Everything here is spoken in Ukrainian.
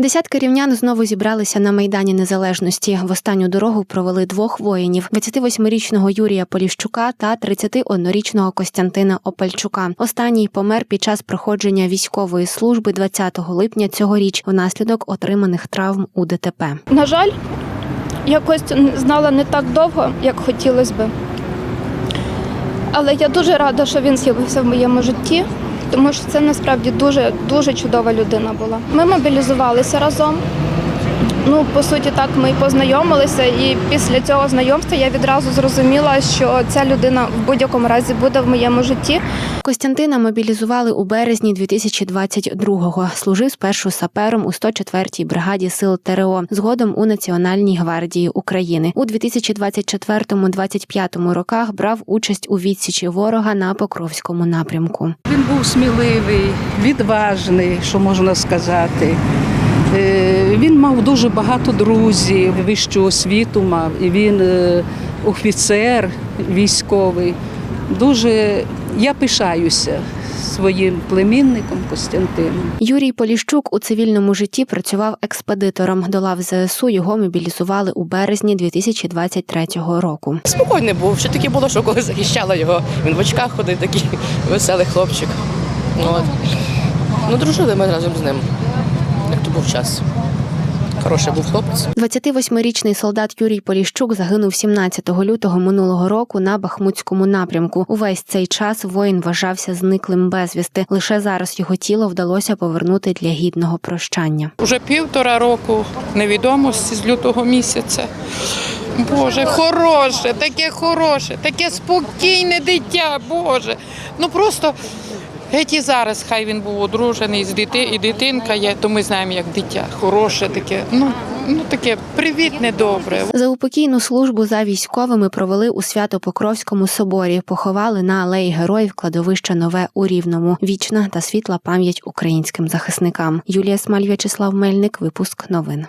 Десятки рівнян знову зібралися на майдані незалежності. В останню дорогу провели двох воїнів: 28-річного Юрія Поліщука та 31-річного Костянтина Опельчука. Останній помер під час проходження військової служби 20 липня цьогоріч внаслідок отриманих травм у ДТП. На жаль, я Костю знала не так довго, як хотілося би. Але я дуже рада, що він з'явився в моєму житті, тому що це насправді дуже дуже чудова людина була. Ми мобілізувалися разом. Ну, по суті, так ми й познайомилися, і після цього знайомства я відразу зрозуміла, що ця людина в будь-якому разі буде в моєму житті. Костянтина мобілізували у березні 2022-го. Служив спершу сапером у 104-й бригаді сил ТРО, згодом у Національній гвардії України. У 2024-2025 роках брав участь у відсічі ворога на Покровському напрямку. Він був сміливий, відважний, що можна сказати. Він мав дуже багато друзів, вищу освіту мав, і він е, офіцер військовий. Дуже я пишаюся своїм племінником Костянтином. Юрій Поліщук у цивільному житті працював експедитором. До лав ЗСУ його мобілізували у березні 2023 року. Спокійний був, ще таке було, що коли захищала його. Він в очках ходив, такий веселий хлопчик. От. Ну, дружили ми разом з ним. Як то був час. Хороший був хлопець. 28-річний солдат Юрій Поліщук загинув 17 лютого минулого року на Бахмутському напрямку. Увесь цей час воїн вважався зниклим безвісти. Лише зараз його тіло вдалося повернути для гідного прощання. Уже півтора року невідомості з лютого місяця. Боже, хороше, таке хороше, таке спокійне дитя, Боже. Ну просто геть і зараз хай він був одружений з дити, і дитинка є, то ми знаємо, як дитя. Хороше таке, ну, ну таке привітне, добре. За упокійну службу за військовими провели у Свято-Покровському соборі. Поховали на алеї героїв кладовища Нове у Рівному. Вічна та світла пам'ять українським захисникам. Юлія Смаль, В'ячеслав Мельник. Випуск новин.